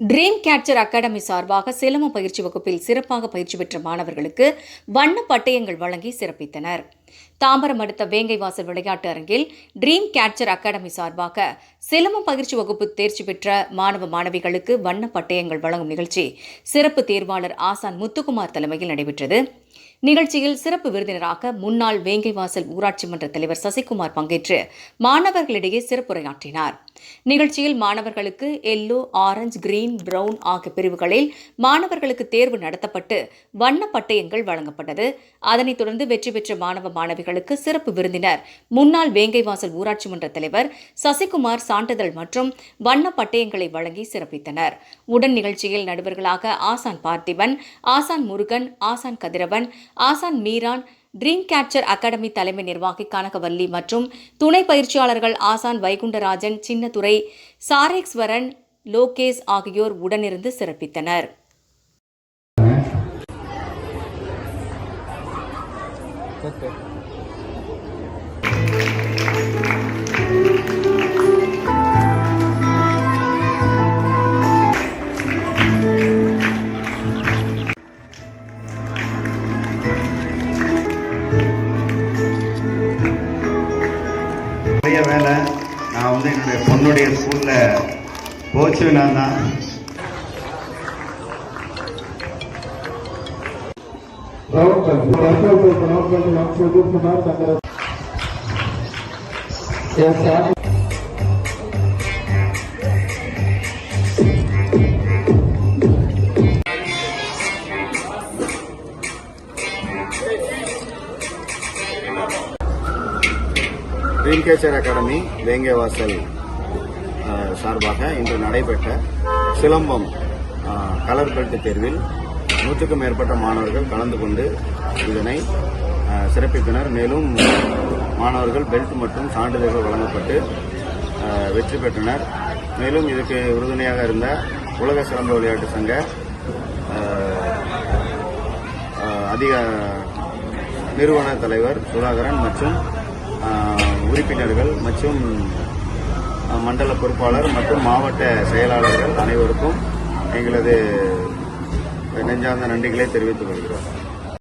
Dream catcher academy சார்பாக சிலம பயிற்சி வகுப்பில் சிறப்பாக பயிற்சி பெற்ற மாணவர்களுக்கு வண்ண பட்டயங்கள் வழங்கி சிறப்பித்தனர். தாம்பரம் அடுத்த வேங்கைவாசல் விளையாட்டு அரங்கில் ட்ரீம் கேட்சர் அகாடமி சார்பாக சிலம்பம் பயிற்சி வகுப்பு தேர்ச்சி பெற்ற மாணவ மாணவிகளுக்கு வண்ண பட்டயங்கள் வழங்கும் நிகழ்ச்சி சிறப்பு தேர்வாளர் ஆசான் முத்துக்குமார் தலைமையில் நடைபெற்றது. நிகழ்ச்சியில் சிறப்பு விருந்தினராக முன்னாள் வேங்கைவாசல் ஊராட்சி மன்ற தலைவர் சசிகுமார் பங்கேற்று மாணவர்களிடையே சிறப்புரையாற்றினார். நிகழ்ச்சியில் மாணவர்களுக்கு எல்லோ ஆரஞ்சு கிரீன் பிரவுன் ஆகிய பிரிவுகளில் மாணவர்களுக்கு தேர்வு நடத்தப்பட்டு வண்ண பட்டயங்கள் வழங்கப்பட்டது. அதனைத் தொடர்ந்து வெற்றி பெற்ற மாணவ மாணவிகளுக்கு சிறப்பு விருந்தினர். முன்னாள் வேங்கைவாசல் ஊராட்சி மன்ற தலைவர் சசிகுமார் சான்றிதழ் மற்றும் வண்ண பட்டயங்களை வழங்கி சிறப்பித்தனர். உடன் நிகழ்ச்சியில் நடுவர்களாக ஆசான் பார்த்திபன் ஆசான் முருகன் ஆசான் கதிரவன் ஆசான் மீரான் ட்ரீம் கேட்சர் அகாடமி தலைமை நிர்வாகி கனகவல்லி மற்றும் துணை பயிற்சியாளர்கள் ஆசான் வைகுண்டராஜன் சின்னதுரை சாரேஸ்வரன் லோகேஷ் ஆகியோர் உடனிருந்து சிறப்பித்தனர். நிறைய வேலை நான் வந்து என்னுடைய பொண்ணுடைய ஸ்கூலில் கோச்சு நான் தான் ட்ரீம் கேச்சர் அகாடமி வேங்கவாசல் சார்பாக இன்று நடைபெற்ற சிலம்பம் கலர் பெல்ட் தேர்வில் நூற்றுக்கும் மேற்பட்ட மாணவர்கள் கலந்து கொண்டு இதனை சிறப்பித்தனர். மேலும் மாணவர்கள் பெல்ட் மற்றும் சான்றிதழ்கள் வழங்கப்பட்டு வெற்றி பெற்றனர். மேலும் இதுக்கு உறுதுணையாக இருந்த உலக சிறந்த விளையாட்டு சங்க அதிக நிறுவன தலைவர் சுதாகரன் மற்றும் உறுப்பினர்கள் மற்றும் மண்டல பொறுப்பாளர் மற்றும் மாவட்ட செயலாளர்கள் அனைவருக்கும் எங்களது நெஞ்சார்ந்த நன்றிகளை தெரிவித்துக் கொள்கிறோம்.